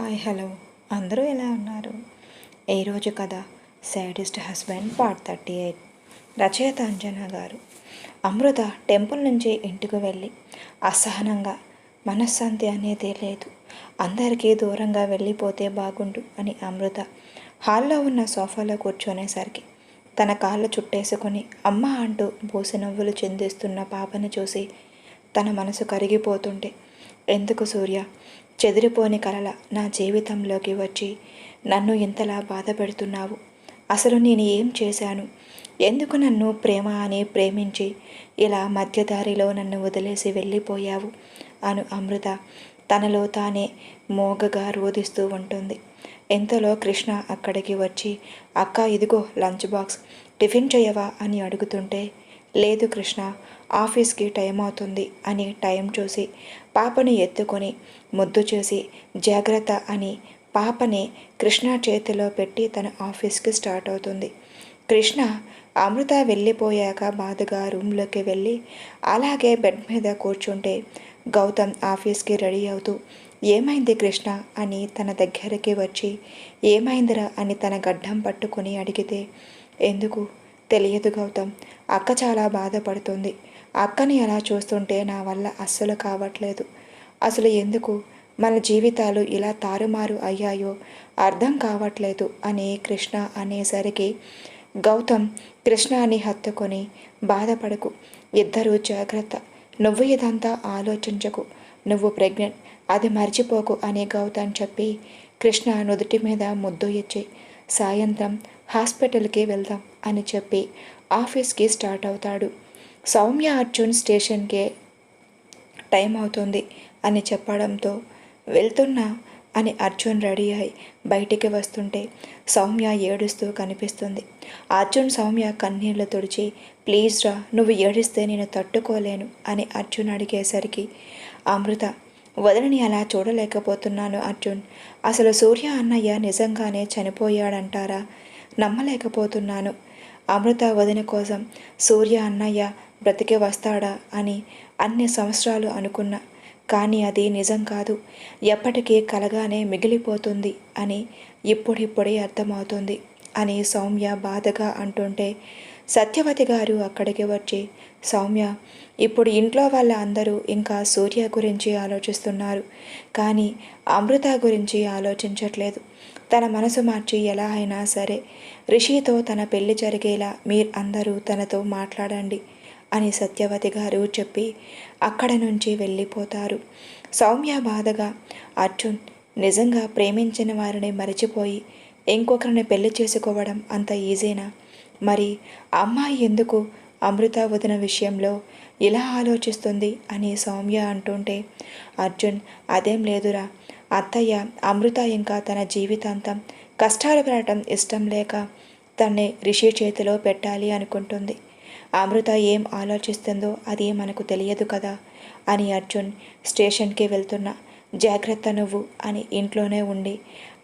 Hi hello. అందరూ ఎలా ఉన్నారు? ఈరోజు కథ saddest husband part thirty eight. రచయిత అంజనా గారు. అమృత టెంపుల్ నుంచి ఇంటికి వెళ్ళి అసహనంగా మనశ్శాంతి అనేది లేదు. అందరికీ దూరంగా వెళ్ళిపోతే బాగుండు అని అమృత హాల్లో ఉన్న సోఫాలో కూర్చొనేసరికి తన కాళ్ళు చుట్టేసుకొని అమ్మ అంటూ బూసి చెందిస్తున్న పాపను చూసి తన మనసు కరిగిపోతుంటే ఎందుకు సూర్య? చెదిరిపోని కలల నా జీవితంలోకి వచ్చి నన్ను ఇంతలా బాధ పెడుతున్నావు? అసలు నేను ఏం చేశాను? ఎందుకు నన్ను ప్రేమ అని ప్రేమించి ఇలా మధ్యదారిలో నన్ను వదిలేసి వెళ్ళిపోయావు? అను అమృత తనలో తానే మోగగా రోధిస్తూ ఉంటుంది. ఎంతలో కృష్ణ అక్కడికి వచ్చి అక్క ఇదిగో లంచ్ బాక్స్ టిఫిన్ చేయవా? అని అడుగుతుంటే లేదు కృష్ణ ఆఫీస్కి టైం అవుతుంది అని టైం చూసి పాపని ఎత్తుకొని ముద్దు చేసి జాగ్రత్త అని పాపని కృష్ణ చేతిలో పెట్టి తన ఆఫీస్కి స్టార్ట్ అవుతుంది. కృష్ణ అమృత వెళ్ళిపోయాక బాధగా రూమ్లోకి వెళ్ళి అలాగే బెడ్ మీద కూర్చుంటే గౌతమ్ ఆఫీస్కి రెడీ అవుతూ ఏమైంది కృష్ణ? అని తన దగ్గరికి వచ్చి ఏమైందిరా? అని తన గడ్డం పట్టుకొని అడిగితే ఎందుకు? తెలియదు గౌతమ్. అక్క చాలా బాధపడుతుంది. అక్కని అలా చూస్తుంటే నా వల్ల అస్సలు కావట్లేదు. అసలు ఎందుకు? మన జీవితాలు ఇలా తారుమారు అయ్యాయో అర్థం కావట్లేదు అని కృష్ణ అనేసరికి గౌతమ్ కృష్ణాని హత్తుకొని బాధపడకు. ఇద్దరు జాగ్రత్త. నువ్వు ఇదంతా ఆలోచించకు. నువ్వు ప్రెగ్నెంట్. అది మర్చిపోకు అని గౌతమ్ చెప్పి కృష్ణ నుదుటి మీద ముద్దు ఇచ్చి సాయంత్రం హాస్పిటల్కి వెళ్దాం అని చెప్పి ఆఫీస్కి స్టార్ట్ అవుతాడు. సౌమ్య అర్జున్ స్టేషన్కే టైం అవుతుంది అని చెప్పడంతో వెళ్తున్నా అని అర్జున్ రెడీ అయి బయటికి వస్తుంటే సౌమ్య ఏడుస్తూ కనిపిస్తుంది. అర్జున్ సౌమ్య కన్నీళ్ళు తుడిచి ప్లీజ్ రా నువ్వు ఏడిస్తే నేను తట్టుకోలేను అని అర్జున్ అడిగేసరికి అమృత వదిలిని అలా చూడలేకపోతున్నాను అర్జున్. అసలు సూర్య అన్నయ్య నిజంగానే చనిపోయాడంటారా? నమ్మలేకపోతున్నాను. అమృత వదిన కోసం సూర్య అన్నయ్య బ్రతికే వస్తాడా అని అన్ని సంవత్సరాలు అనుకున్నా. కానీ అది నిజం కాదు. ఎప్పటికీ కలగానే మిగిలిపోతుంది అని ఇప్పుడిప్పుడే అర్థమవుతుంది అని సౌమ్య బాధగా అంటుంటే సత్యవతి గారు అక్కడికి వచ్చి సౌమ్య ఇప్పుడు ఇంట్లో వాళ్ళ అందరూ ఇంకా సూర్య గురించి ఆలోచిస్తున్నారు. కానీ అమృత గురించి ఆలోచించట్లేదు. తన మనసు మార్చి ఎలా అయినా సరే రిషితో తన పెళ్ళి జరిగేలా మీరు అందరూ తనతో మాట్లాడండి అని సత్యవతి గారు చెప్పి అక్కడ నుంచి వెళ్ళిపోతారు. సౌమ్య బాధగా అర్జున్ నిజంగా ప్రేమించిన వారిని మరిచిపోయి ఇంకొకరిని పెళ్ళి చేసుకోవడం అంత ఈజీనా? మరి అమ్మాయి ఎందుకు అమృత వదిన విషయంలో ఇలా ఆలోచిస్తుంది? అని సౌమ్య అంటుంటే అర్జున్ అదేం లేదురా. అత్తయ్య అమృత ఇంకా తన జీవితాంతం కష్టాలు పడటం ఇష్టం లేక తన్ని రిషి చేతిలో పెట్టాలి అనుకుంటుంది. అమృత ఏం ఆలోచిస్తుందో అది మనకు తెలియదు కదా అని అర్జున్ స్టేషన్కి వెళ్తున్నా. జాగ్రత్త నువ్వు అని ఇంట్లోనే ఉండి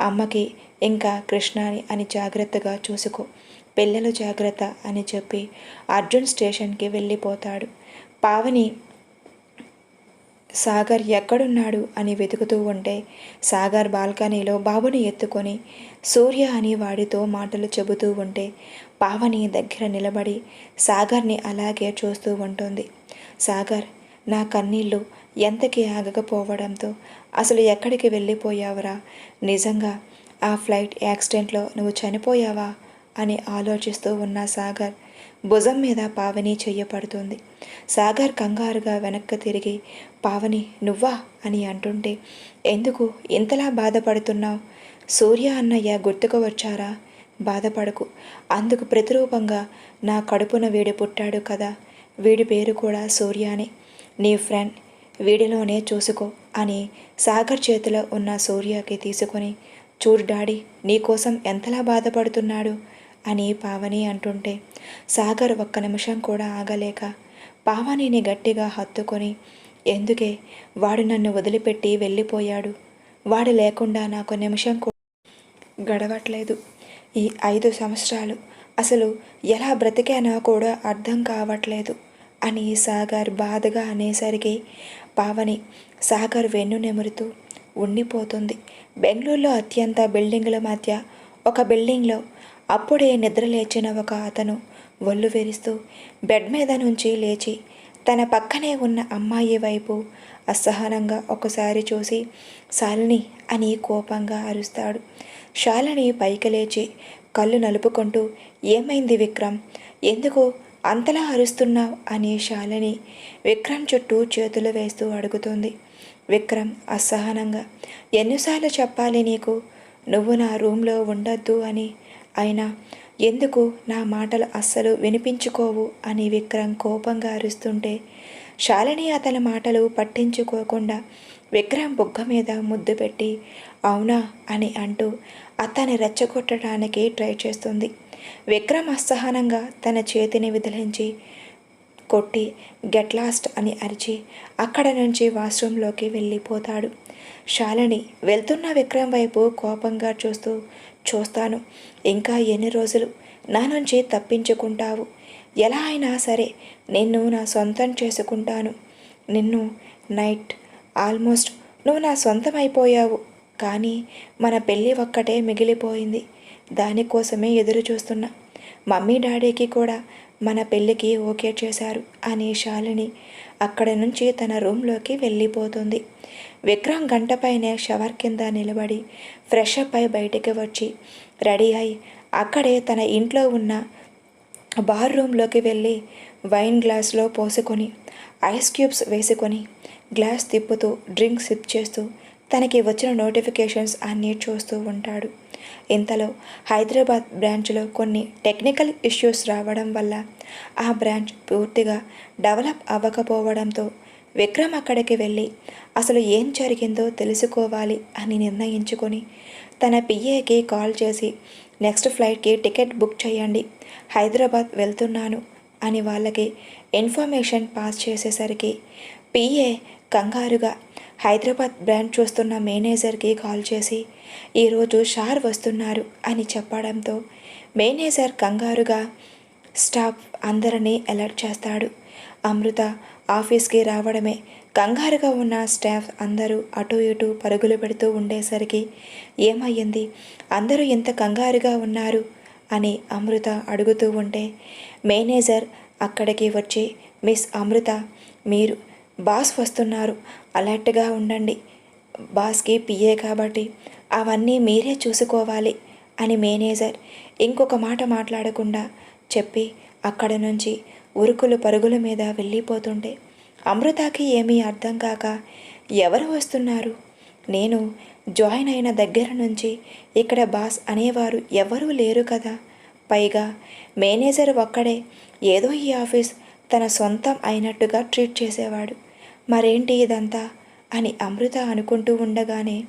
అమ్మకి ఇంకా కృష్ణని అని జాగ్రత్తగా చూసుకో పిల్లలు జాగ్రత్త అని చెప్పి అర్జున్ స్టేషన్కి వెళ్ళిపోతాడు. పావని సాగర్ ఎక్కడున్నాడు అని వెతుకుతూ ఉంటే సాగర్ బాల్కనీలో బాబుని ఎత్తుకొని సూర్య అని వాడితో మాటలు చెబుతూ ఉంటే పావని దగ్గర నిలబడి సాగర్ని అలాగే చూస్తూ ఉంటుంది. సాగర్ నా కన్నీళ్ళు ఎంతకి ఆగకపోవడంతో అసలు ఎక్కడికి వెళ్ళిపోయావురా? నిజంగా ఆ ఫ్లైట్ యాక్సిడెంట్లో నువ్వు చనిపోయావా? అని ఆలోచిస్తూ ఉన్న సాగర్ భుజం మీద పావని చెయ్యపడుతుంది. సాగర్ కంగారుగా వెనక్కి తిరిగి పావని నువ్వా? అని అంటుంటే ఎందుకు? ఇంతలా బాధపడుతున్నావు? సూర్య అన్నయ్య గుర్తుకు వచ్చారా? బాధపడకు. అందుకు ప్రతిరూపంగా నా కడుపున వీడి పుట్టాడు కదా. వీడి పేరు కూడా సూర్యాని. నీ ఫ్రెండ్ వీడిలోనే చూసుకో అని సాగర్ చేతిలో ఉన్న సూర్యకి తీసుకొని చూడు డాడీ నీకోసం ఎంతలా బాధపడుతున్నాడు? అని పావని అంటుంటే సాగర్ ఒక్క నిమిషం కూడా ఆగలేక పావనిని గట్టిగా హత్తుకొని ఎందుకే? వాడు నన్ను వదిలిపెట్టి వెళ్ళిపోయాడు. వాడు లేకుండా నాకు నిమిషం కూడా గడవట్లేదు. ఈ ఐదు సంవత్సరాలు అసలు ఎలా బ్రతికానో కూడా అర్థం కావట్లేదు అని సాగర్ బాధగా అనేసరికి పావని సాగర్ వెన్ను నెమురుతూ ఉండిపోతుంది. బెంగళూరులో అత్యంత బిల్డింగుల మధ్య ఒక బిల్డింగ్లో అప్పుడే నిద్ర లేచిన ఒక అతను ఒళ్ళు విరుస్తూ బెడ్ మీద నుంచి లేచి తన పక్కనే ఉన్న అమ్మాయి వైపు అసహనంగా ఒకసారి చూసి శాలిని అని కోపంగా అరుస్తాడు. శాలిని పైకి లేచి కళ్ళు నలుపుకుంటూ ఏమైంది విక్రమ్? ఎందుకు అంతలా అరుస్తున్నావు? అని శాలిని విక్రమ్ చుట్టూ చేతులు వేస్తూ అడుగుతుంది. విక్రమ్ అసహనంగా ఎన్నిసార్లు చెప్పాలి నీకు? నువ్వు నా రూమ్లో ఉండొద్దు అని అయినా ఎందుకు నా మాటలు అస్సలు వినిపించుకోవు? అని విక్రమ్ కోపంగా అరుస్తుంటే శాలిని అతని మాటలు పట్టించుకోకుండా విక్రమ్ బుగ్గ మీద ముద్దు పెట్టి అవునా? అని అంటూ అతన్ని రెచ్చగొట్టడానికి ట్రై చేస్తుంది. విక్రమ్ అసహనంగా తన చేతిని విదిలించి కొట్టి గెట్ లాస్ట్ అని అరిచి అక్కడ నుంచి వాష్రూంలోకి వెళ్ళిపోతాడు. శాలిని వెళ్తున్న విక్రమ్ వైపు కోపంగా చూస్తూ చూస్తాను. ఇంకా ఎన్ని రోజులు? నా నుంచి తప్పించుకుంటావు. ఎలా అయినా సరే నిన్ను నా సొంతం చేసుకుంటాను. నిన్ను నైట్ ఆల్మోస్ట్ నువ్వు నా సొంతం అయిపోయావు. కానీ మన పెళ్ళి ఒక్కటే మిగిలిపోయింది. దానికోసమే ఎదురు చూస్తున్నా. మమ్మీ డాడీకి కూడా మన పెళ్ళికి ఓకే చేశారు అనే శాలిని అక్కడ నుంచి తన రూమ్లోకి వెళ్ళిపోతుంది. విక్రమ్ గంటపైనే షవర్ కింద నిలబడి ఫ్రెష్ అప్ అయి బయటికి వచ్చి రెడీ అయి అక్కడే తన ఇంట్లో ఉన్న బార్ రూమ్లోకి వెళ్ళి వైన్ గ్లాస్లో పోసుకొని ఐస్ క్యూబ్స్ వేసుకొని గ్లాస్ తిప్పుతూ డ్రింక్ సిప్ చేస్తూ తనకి వచ్చిన నోటిఫికేషన్స్ అన్నీ చూస్తూ ఉంటాడు. ఇంతలో హైదరాబాద్ బ్రాంచ్లో కొన్ని టెక్నికల్ ఇష్యూస్ రావడం వల్ల ఆ బ్రాంచ్ పూర్తిగా డెవలప్ అవ్వకపోవడంతో విక్రమ్ అక్కడికి వెళ్ళి అసలు ఏం జరిగిందో తెలుసుకోవాలి అని నిర్ణయించుకొని తన పిఏకి కాల్ చేసి నెక్స్ట్ ఫ్లైట్కి టికెట్ బుక్ చేయండి హైదరాబాద్ వెళ్తున్నాను అని వాళ్ళకి ఇన్ఫర్మేషన్ పాస్ చేసేసరికి పిఏ కంగారుగా హైదరాబాద్ బ్రాండ్ చూస్తున్న మేనేజర్కి కాల్ చేసి ఈరోజు షార్ వస్తున్నారు అని చెప్పడంతో మేనేజర్ కంగారుగా స్టాఫ్ అందరినీ అలర్ట్ చేస్తాడు. అమృత ఆఫీస్కి రావడమే. కంగారుగా ఉన్న స్టాఫ్ అందరూ అటు ఇటు పరుగులు పెడుతూ ఉండేసరికి ఏమయ్యింది? అందరూ ఇంత కంగారుగా ఉన్నారు? అని అమృత అడుగుతూ ఉంటే మేనేజర్ అక్కడికి వచ్చి మిస్ అమృత మీరు బాస్ వస్తున్నారు. అలర్ట్గా ఉండండి. బాస్కి పిఏ కాబట్టి అవన్నీ మీరే చూసుకోవాలి అని మేనేజర్ ఇంకొక మాట మాట్లాడకుండా చెప్పి అక్కడ నుంచి ఉరుకులు పరుగుల మీద వెళ్ళిపోతుండే అమృతకి ఏమీ అర్థం కాక ఎవరు వస్తున్నారు? నేను జాయిన్ అయిన దగ్గర నుంచి ఇక్కడ బాస్ అనేవారు ఎవరూ లేరు కదా. పైగా మేనేజర్ ఒక్కడే ఏదో ఈ ఆఫీస్ తన సొంతం అయినట్టుగా ట్రీట్ చేసేవాడు. మరేంటి ఇదంతా? అని అమృత అనుకుంటూ ఉండగానే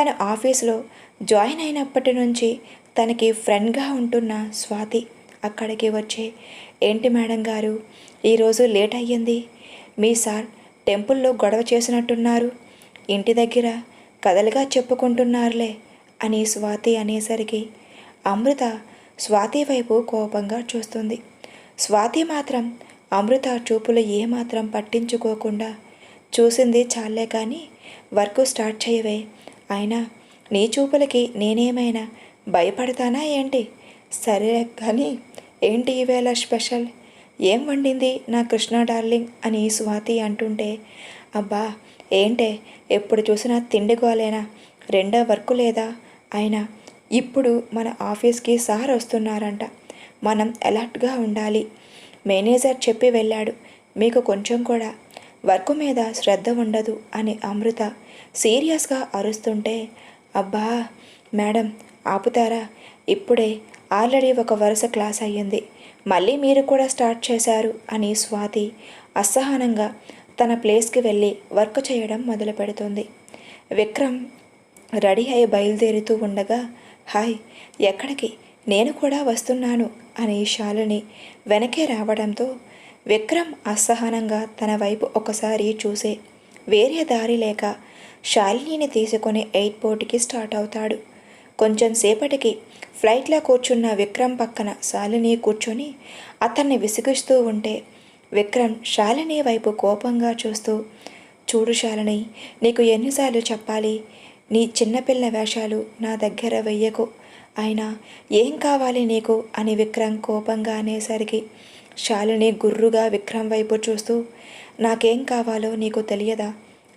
తన ఆఫీస్లో జాయిన్ అయినప్పటి నుంచి తనకి ఫ్రెండ్గా ఉంటున్న స్వాతి అక్కడికి వచ్చే ఏంటి మేడం గారు? ఈరోజు లేట్ అయ్యింది. మీ సార్ టెంపుల్లో గొడవ చేసినట్టున్నారు. ఇంటి దగ్గర కథలుగా చెప్పుకుంటున్నారులే అని స్వాతి అనేసరికి అమృత స్వాతి వైపు కోపంగా చూస్తుంది. స్వాతి మాత్రం అమృత చూపులు ఏమాత్రం పట్టించుకోకుండా చూసింది చాలే కానీ వర్క్ స్టార్ట్ చేయవే. అయినా నీ చూపులకి నేనేమైనా భయపడతానా ఏంటి? సరే కానీ ఏంటి ఈవేళ స్పెషల్? ఏం వండింది నా కృష్ణ డార్లింగ్? అని స్వాతి అంటుంటే అబ్బా ఏంటే? ఎప్పుడు చూసినా తిండి గోలేనా? రెండో వర్క్ లేదా? అయినా ఇప్పుడు మన ఆఫీస్కి సార్ వస్తున్నారంట. మనం అలర్ట్గా ఉండాలి. మేనేజర్ చెప్పి వెళ్ళాడు. మీకు కొంచెం కూడా. వర్క్ మీద శ్రద్ధ ఉండదు అని అమృత సీరియస్గా అరుస్తుంటే అబ్బా మేడం ఆపుతారా? ఇప్పుడే ఆల్రెడీ ఒక వరుస క్లాస్ అయ్యింది. మళ్ళీ మీరు కూడా స్టార్ట్ చేశారు అని స్వాతి అసహనంగా తన ప్లేస్కి వెళ్ళి వర్క్ చేయడం మొదలు పెడుతుంది. విక్రమ్ రెడీ అయి బయలుదేరుతూ ఉండగా హాయ్ ఎక్కడికి? నేను కూడా వస్తున్నాను అని శాలిని వెనకే రావడంతో విక్రమ్ అసహనంగా తన వైపు ఒకసారి చూసే వేరే దారి లేక శాలినిని తీసుకొని ఎయిర్పోర్ట్కి స్టార్ట్ అవుతాడు. కొంచెం సేపటికి ఫ్లైట్లో కూర్చున్న విక్రమ్ పక్కన శాలిని కూర్చొని అతన్ని విసిగిస్తూ ఉంటే విక్రమ్ శాలిని వైపు కోపంగా చూస్తూ చూడు శాలిని నీకు ఎన్నిసార్లు చెప్పాలి నీ చిన్నపిల్ల వేషాలు నా దగ్గర వెయ్యకు అయినా ఏం కావాలి నీకు? అని విక్రమ్ కోపంగా అనేసరికి శాలిని గుర్రుగా విక్రమ్ వైపు చూస్తూ నాకేం కావాలో నీకు తెలియదా?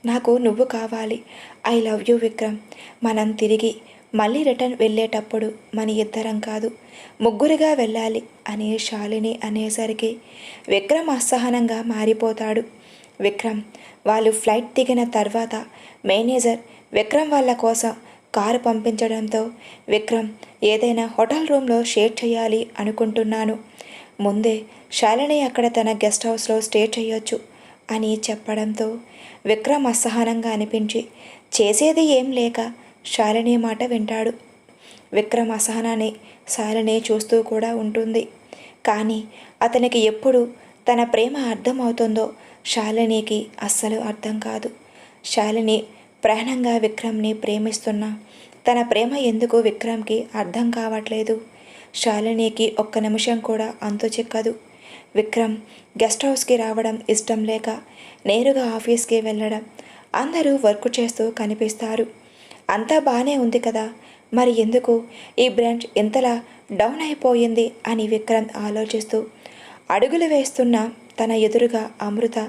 నాకు నువ్వు కావాలి. I love you Vikram. మనం తిరిగి మళ్ళీ రిటర్న్ వెళ్ళేటప్పుడు మన ఇద్దరం కాదు ముగ్గురుగా వెళ్ళాలి అని శాలిని అనేసరికి విక్రమ్ అసహనంగా మారిపోతాడు. విక్రమ్ వాళ్ళు ఫ్లైట్ దిగిన తర్వాత మేనేజర్ విక్రమ్ వాళ్ళ కోసం కారు పంపించడంతో విక్రమ్ ఏదైనా హోటల్ రూమ్లో షేర్ చేయాలి అనుకుంటున్నాను. ముందే శాలిని అక్కడ తన గెస్ట్ హౌస్లో స్టే చేయొచ్చు అని చెప్పడంతో విక్రమ్ అసహనంగా అనిపించి చేసేది ఏం లేక శాలిని మాట వింటాడు. విక్రమ్ అసహనాన్ని శాలిని చూస్తూ కూడా ఉంటుంది. కానీ అతనికి ఎప్పుడు తన ప్రేమ అర్థమవుతుందో శాలినికి అస్సలు అర్థం కాదు. శాలిని ప్రాణంగా విక్రమ్ని ప్రేమిస్తున్నా తన ప్రేమ ఎందుకు విక్రమ్కి అర్థం కావట్లేదు? శాలినికి ఒక్క నిమిషం కూడా అంతు చిక్కదు. విక్రమ్ గెస్ట్ హౌస్కి రావడం ఇష్టం లేక నేరుగా ఆఫీస్కి వెళ్ళడం అందరూ వర్క్ చేస్తూ కనిపిస్తారు. అంతా బాగానే ఉంది కదా. మరి ఎందుకు? ఈ బ్రాంచ్ ఇంతలా డౌన్ అయిపోయింది అని విక్రమ్ ఆలోచిస్తూ అడుగులు వేస్తున్న తన ఎదురుగా అమృత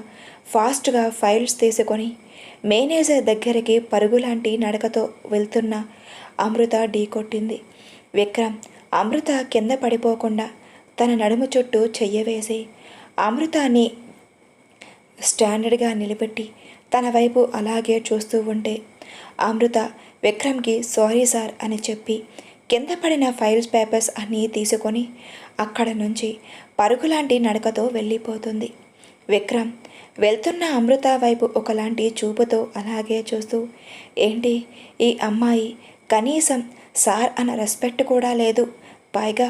ఫాస్ట్గా ఫైల్స్ తీసుకొని మేనేజర్ దగ్గరికి పరుగులాంటి నడకతో వెళ్తున్న అమృత ఢీకొట్టింది విక్రమ్ అమృత కింద పడిపోకుండా తన నడుము చుట్టూ చెయ్యవేసి అమృతాన్ని స్టాండర్డ్గా నిలబెట్టి తన వైపు అలాగే చూస్తూ ఉంటే అమృత విక్రమ్కి సారీ సార్ అని చెప్పి కింద పడిన ఫైల్స్ పేపర్స్ అన్నీ తీసుకొని అక్కడ నుంచి పరుగులాంటి నడకతో వెళ్ళిపోతుంది. విక్రమ్ వెళ్తున్న అమృత వైపు ఒకలాంటి చూపుతో అలాగే చూస్తూ ఏంటి ఈ అమ్మాయి? కనీసం సార్ అన్న రెస్పెక్ట్ కూడా లేదు. పైగా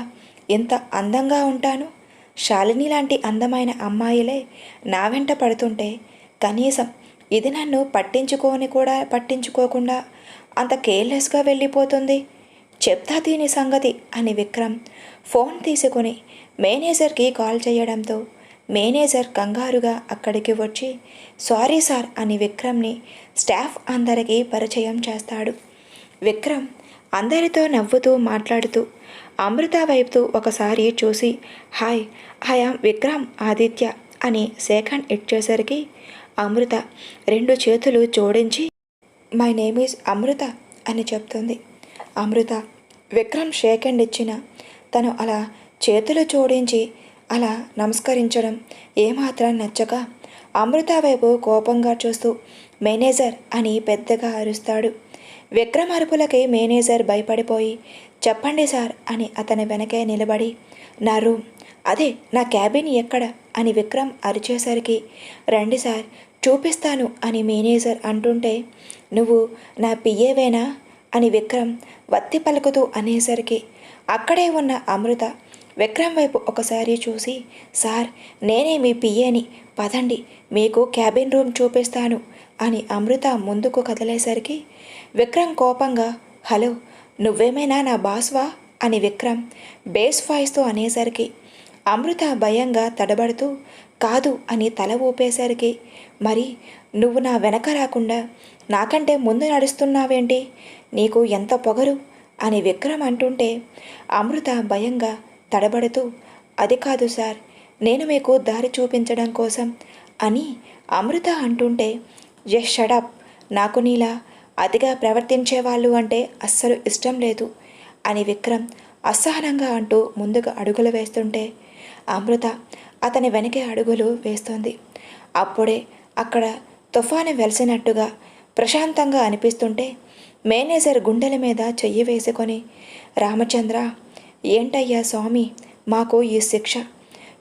ఎంత అందంగా ఉంటాను. శాలిని లాంటి అందమైన అమ్మాయిలే నా వెంట పడుతుంటే కనీసం ఇది నన్ను పట్టించుకోని కూడా పట్టించుకోకుండా అంత కేర్లెస్గా వెళ్ళిపోతుంది. చెప్తా దీని సంగతి అని విక్రమ్ ఫోన్ తీసుకొని మేనేజర్కి కాల్ చేయడంతో మేనేజర్ కంగారుగా అక్కడికి వచ్చి సారీ సార్ అని విక్రమ్ని స్టాఫ్ అందరికీ పరిచయం చేస్తాడు. విక్రమ్ అందరితో నవ్వుతూ మాట్లాడుతూ అమృత వైపు ఒకసారి చూసి హాయ్ ఐఆమ్ విక్రమ్ ఆదిత్య అని సెకండ్ ఇచ్చేసరికి అమృత రెండు చేతులు జోడించి మై నేమ్ ఈజ్ అమృత అని చెప్తుంది. అమృత విక్రమ్ షేక్ హ్యాండ్ ఇచ్చిన తను అలా చేతులు జోడించి అలా నమస్కరించడం ఏమాత్రం నచ్చక అమృత వైపు కోపంగా చూస్తూ మేనేజర్ అని పెద్దగా అరుస్తాడు. విక్రమ్ అరుపులకి మేనేజర్ భయపడిపోయి చెప్పండి సార్ అని అతని వెనకే నిలబడి నా రూమ్ అదే నా క్యాబిన్ ఎక్కడ? అని విక్రమ్ అరిచేసరికి రండి సార్ చూపిస్తాను అని మేనేజర్ అంటుంటే నువ్వు నా పిఏవేనా అని విక్రమ్ వత్తి పలుకుతూ అనేసరికి అక్కడే ఉన్న అమృత విక్రమ్ వైపు ఒకసారి చూసి సార్ నేనే మీ పిఏని పదండి మీకు క్యాబిన్ రూమ్ చూపిస్తాను అని అమృత ముందుకు కదిలేసరికి విక్రమ్ కోపంగా హలో నువ్వేమైనా నా బాస్వా? అని విక్రమ్ బేస్ వాయిస్తో అనేసరికి అమృత భయంగా తడబడుతూ కాదు అని తల ఊపేసరికి మరి నువ్వు నా వెనక రాకుండా నాకంటే ముందు నడుస్తున్నావేంటి? నీకు ఎంత పొగరు? అని విక్రమ్ అంటుంటే అమృత భయంగా తడబడుతూ అది కాదు సార్ నేను మీకు దారి చూపించడం కోసం అని అమృత అంటుంటే జస్ట్ షడప్ నాకు నీలా అతిగా ప్రవర్తించే వాళ్ళు అంటే అస్సలు ఇష్టం లేదు అని విక్రమ్ అసహనంగా అంటూ ముందుకు అడుగులు వేస్తుంటే అమృత అతని వెనకే అడుగులు వేస్తోంది. అప్పుడే అక్కడ తుఫాను వెలిసినట్టుగా ప్రశాంతంగా అనిపిస్తుంటే మేనేజర్ గుండెల మీద చెయ్యి వేసుకొని రామచంద్ర ఏంటయ్యా స్వామి మాకు ఈ శిక్ష.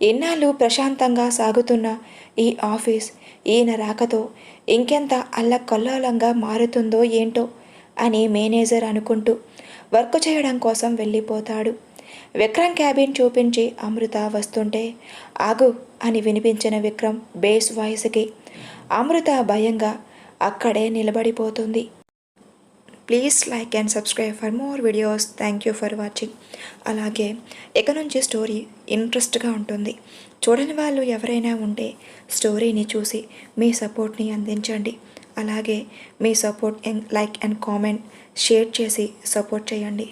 ఎన్నాళ్ళు ప్రశాంతంగా సాగుతున్న ఈ ఆఫీస్ ఈయన రాకతో ఇంకెంత అల్లకల్లోలంగా మారుతుందో ఏంటో అని మేనేజర్ అనుకుంటూ వర్క్ చేయడం కోసం వెళ్ళిపోతాడు. విక్రమ్ క్యాబిన్ చూపించి అమృత వస్తుంటే ఆగు అని వినిపించిన విక్రమ్ బేస్ వాయిస్కి. అమృత భయంగా అక్కడే నిలబడిపోతుంది. Please like and subscribe for more videos. Thank you for watching. అలాగే ఇక నుంచి స్టోరీ ఇంట్రెస్ట్గా ఉంటుంది. చూడని వాళ్ళు ఎవరైనా ఉంటే స్టోరీని చూసి మీ సపోర్ట్ని అందించండి. అలాగే మీ support like and comment share చేసి సపోర్ట్ చేయండి.